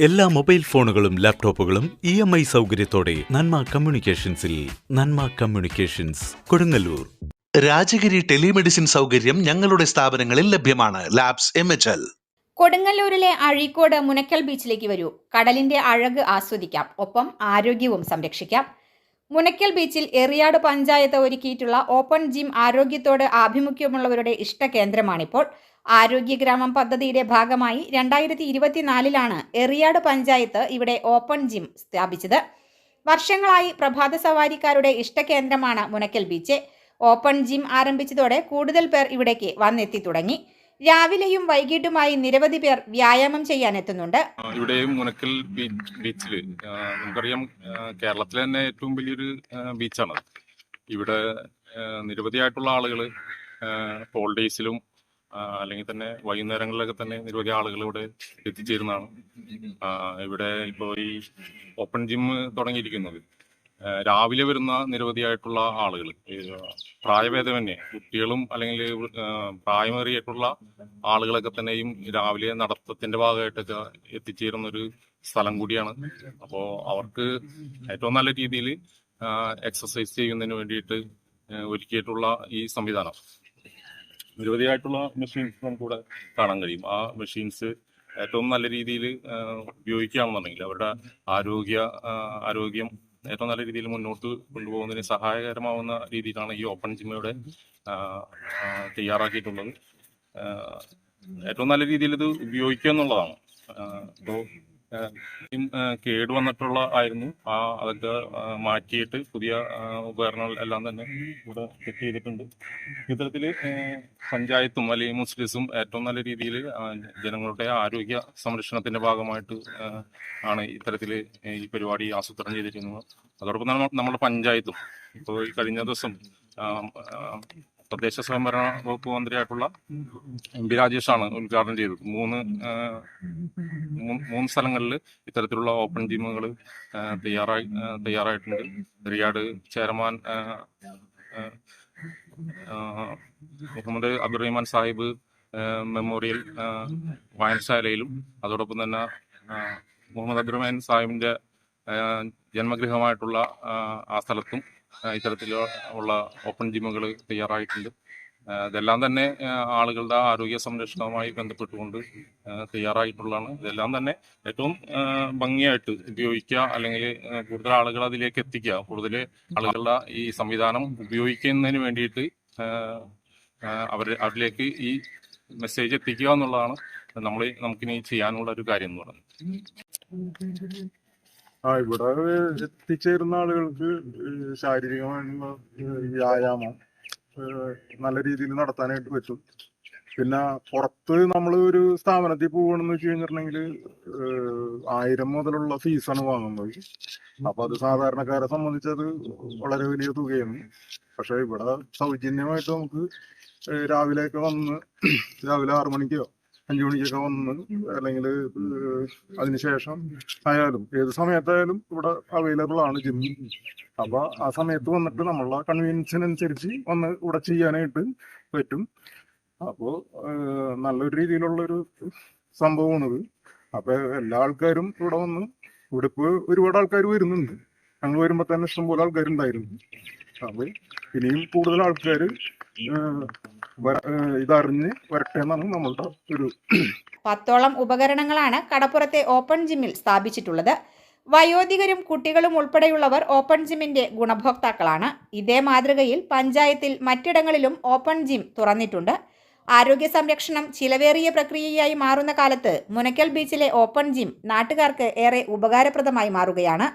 എല്ലാ മൊബൈൽ ഫോണുകളും ലാപ്ടോപ്പുകളും ഇ എം ഐ സൗകര്യത്തോടെ നന്മ കമ്മ്യൂണിക്കേഷൻസിൽ നന്മ കമ്മ്യൂണിക്കേഷൻസ് കൊടുങ്ങല്ലൂർ. രാജഗിരി ടെലിമെഡിസിൻ സൗകര്യം ഞങ്ങളുടെ സ്ഥാപനങ്ങളിൽ ലഭ്യമാണ്. Labs M H L. കൊടുങ്ങല്ലൂരിലെ Azhikode Munakkal ബീച്ചിലേക്ക് വരൂ. കടലിന്റെ അഴക് ആസ്വദിക്കാം. ഒപ്പം ആരോഗ്യവും സംരക്ഷിക്കാം. മുനക്കൽ ബീച്ചിൽ എറിയാട് പഞ്ചായത്ത് ഒരുക്കിയിട്ടുള്ള ഓപ്പൺ ജിം ആരോഗ്യത്തോട് ആഭിമുഖ്യമുള്ളവരുടെ ഇഷ്ട ഇഷ്ടകേന്ദ്രമാണിപ്പോൾ. ആരോഗ്യഗ്രാമം പദ്ധതിയുടെ ഭാഗമായി രണ്ടായിരത്തി ഇരുപത്തിനാലിലാണ് എറിയാട് പഞ്ചായത്ത് ഇവിടെ ഓപ്പൺ ജിം സ്ഥാപിച്ചത്. വർഷങ്ങളായി പ്രഭാത സവാരിക്കാരുടെ ഇഷ്ടകേന്ദ്രമാണ് മുനക്കൽ ബീച്ച്. ഓപ്പൺ ജിം ആരംഭിച്ചതോടെ കൂടുതൽ പേർ ഇവിടേക്ക് വന്നെത്തി തുടങ്ങി. രാവിലെയും വൈകിട്ടുമായി നിരവധി പേർ വ്യായാമം ചെയ്യാൻ എത്തുന്നുണ്ട് ഇവിടെയും മുനക്കൽ ബീച്ച് ബീച്ചിൽ നമുക്കറിയാം കേരളത്തിലെ തന്നെ ഏറ്റവും വലിയൊരു ബീച്ചാണ് ഇവിടെ നിരവധിയായിട്ടുള്ള ആളുകൾ ഡേയ്സിലും അല്ലെങ്കിൽ തന്നെ വൈകുന്നേരങ്ങളിലൊക്കെ തന്നെ നിരവധി ആളുകൾ ഇവിടെ എത്തിച്ചേരുന്നതാണ്. ഇവിടെ ഇപ്പോൾ ഈ ഓപ്പൺ ജിം തുടങ്ങിയിരിക്കുന്നത്. രാവിലെ വരുന്ന നിരവധിയായിട്ടുള്ള ആളുകൾ പ്രായഭേദമന്യേ കുട്ടികളും അല്ലെങ്കിൽ പ്രായമേറിയിട്ടുള്ള ആളുകളൊക്കെ തന്നെയും രാവിലെ നടത്തത്തിന്റെ ഭാഗമായിട്ടൊക്കെ എത്തിച്ചേരുന്ന ഒരു സ്ഥലം കൂടിയാണ്. അപ്പോൾ അവർക്ക് ഏറ്റവും നല്ല രീതിയിൽ എക്സസൈസ് ചെയ്യുന്നതിന് വേണ്ടിയിട്ട് ഒരുക്കിയിട്ടുള്ള ഈ സംവിധാനം. നിരവധിയായിട്ടുള്ള മെഷീൻസ് നമുക്കിവിടെ കാണാൻ കഴിയും. ആ മെഷീൻസ് ഏറ്റവും നല്ല രീതിയിൽ ഉപയോഗിക്കുകയാണെന്നുണ്ടെങ്കിൽ അവരുടെ ആരോഗ്യ ആരോഗ്യം ഏറ്റവും നല്ല രീതിയിൽ മുന്നോട്ട് കൊണ്ടുപോകുന്നതിന് സഹായകരമാവുന്ന രീതിയിലാണ് ഈ ഓപ്പൺ ജിമ്മയുടെ തയ്യാറാക്കിയിട്ടുള്ളത്. ഏറ്റവും നല്ല രീതിയിൽ ഇത് ഉപയോഗിക്കുക എന്നുള്ളതാണ്. ഇപ്പോൾ കേട് വന്നിട്ടുള്ള ആയിരുന്നു. ആ അതൊക്കെ മാറ്റിയിട്ട് പുതിയ ഉപകരണങ്ങൾ എല്ലാം തന്നെ ഇവിടെ സെറ്റ് ചെയ്തിട്ടുണ്ട്. ഇത്തരത്തിൽ പഞ്ചായത്തും അല്ലെങ്കിൽ മുസ്ലിംസും ഏറ്റവും നല്ല രീതിയിൽ ജനങ്ങളുടെ ആരോഗ്യ സംരക്ഷണത്തിന്റെ ഭാഗമായിട്ട് ആണ് ഇത്തരത്തിൽ ഈ പരിപാടി ആസൂത്രണം ചെയ്തിരിക്കുന്നത്. അതോടൊപ്പം തന്നെ നമ്മുടെ പഞ്ചായത്തും. ഇപ്പോൾ കഴിഞ്ഞ ദിവസം തദ്ദേശ സ്വയംഭരണ വകുപ്പ് മന്ത്രിയായിട്ടുള്ള എം പി രാജേഷാണ് ഉദ്ഘാടനം ചെയ്തത്. മൂന്ന് മൂന്ന് സ്ഥലങ്ങളിൽ ഇത്തരത്തിലുള്ള ഓപ്പൺ ജിമ്മുകൾ തയ്യാറായി തയ്യാറായിട്ടുണ്ട്. റിയാഡ് ചെയർമാൻ മുഹമ്മദ് അബ്ദുറഹിമാൻ സാഹിബ് മെമ്മോറിയൽ വായനശാലയിലും അതോടൊപ്പം തന്നെ മുഹമ്മദ് അബ്ദുറഹിമാൻ സാഹിബിന്റെ ജന്മഗൃഹമായിട്ടുള്ള ആ, സ്ഥലത്തും ഇത്തരത്തിലുള്ള ഓപ്പൺ ജിമ്മുകൾ തയ്യാറായിട്ടുണ്ട്. ഇതെല്ലാം തന്നെ ആളുകളുടെ ആരോഗ്യ സംരക്ഷണവുമായി ബന്ധപ്പെട്ടുകൊണ്ട് തയ്യാറായിട്ടുള്ളതാണ്. ഇതെല്ലാം തന്നെ ഏറ്റവും ഭംഗിയായിട്ട് ഉപയോഗിക്കുക അല്ലെങ്കിൽ കൂടുതൽ ആളുകൾ അതിലേക്ക് എത്തിക്കുക. കൂടുതൽ ആളുകളുടെ ഈ സംവിധാനം ഉപയോഗിക്കുന്നതിന് വേണ്ടിയിട്ട് അവർ അതിലേക്ക് ഈ മെസ്സേജ് എത്തിക്കുക എന്നുള്ളതാണ് നമ്മൾ നമുക്കിനി ചെയ്യാനുള്ള ഒരു കാര്യം എന്ന് പറയുന്നത്. ആ ഇവിടെ എത്തിച്ചേരുന്ന ആളുകൾക്ക് ശാരീരികമായിട്ടുള്ള വ്യായാമം നല്ല രീതിയിൽ നടത്താനായിട്ട് പറ്റും. പിന്നെ പുറത്ത് നമ്മൾ ഒരു സ്ഥാപനത്തിൽ പോകണമെന്ന് വെച്ച് കഴിഞ്ഞിട്ടുണ്ടെങ്കിൽ ആയിരം മുതലുള്ള ഫീസാണ് വാങ്ങുന്നത്. അപ്പൊ അത് സാധാരണക്കാരെ സംബന്ധിച്ച് അത് വളരെ വലിയ തുകയാണ്. പക്ഷെ ഇവിടെ സൗജന്യമായിട്ട് നമുക്ക് രാവിലെയൊക്കെ വന്ന് രാവിലെ ആറു മണിക്കോ അഞ്ചു മണിക്കൊക്കെ വന്ന് അല്ലെങ്കിൽ അതിനുശേഷം ആയാലും ഏത് സമയത്തായാലും ഇവിടെ അവൈലബിൾ ആണ് ജിം അപ്പൊ ആ സമയത്ത് വന്നിട്ട് നമ്മളുടെ കൺവീനിയൻസിനനുസരിച്ച് വന്ന് ഇവിടെ ചെയ്യാനായിട്ട് പറ്റും. അപ്പോ ഏഹ്, നല്ലൊരു രീതിയിലുള്ളൊരു സംഭവമാണിത്. അപ്പൊ എല്ലാ ആൾക്കാരും ഇവിടെ വന്ന് ഇവിടെ ഇപ്പോൾ ഒരുപാട് ആൾക്കാർ വരുന്നുണ്ട്. ഞങ്ങൾ വരുമ്പോ തന്നെ ഇഷ്ടംപോലെ ആൾക്കാരുണ്ടായിരുന്നു. അപ്പൊ ഇനിയും കൂടുതൽ ആൾക്കാർ ഇതറിഞ്ഞ് വരട്ടെ എന്നാണ് നമ്മളുടെ ഒരു പത്തോളം ഉപകരണങ്ങളാണ് കടപ്പുറത്തെ ഓപ്പൺ ജിമ്മിൽ സ്ഥാപിച്ചിട്ടുള്ളത്. വയോധികരും കുട്ടികളും ഉൾപ്പെടെയുള്ളവർ ഓപ്പൺ ജിമ്മിന്റെ ഗുണഭോക്താക്കളാണ്. ഇതേ മാതൃകയിൽ പഞ്ചായത്തിൽ മറ്റിടങ്ങളിലും ഓപ്പൺ ജിം തുറന്നിട്ടുണ്ട്. ആരോഗ്യ സംരക്ഷണം ചിലവേറിയ പ്രക്രിയയായി മാറുന്ന കാലത്ത് മുനക്കൽ ബീച്ചിലെ ഓപ്പൺ ജിം നാട്ടുകാർക്ക് ഏറെ ഉപകാരപ്രദമായി മാറുകയാണ്.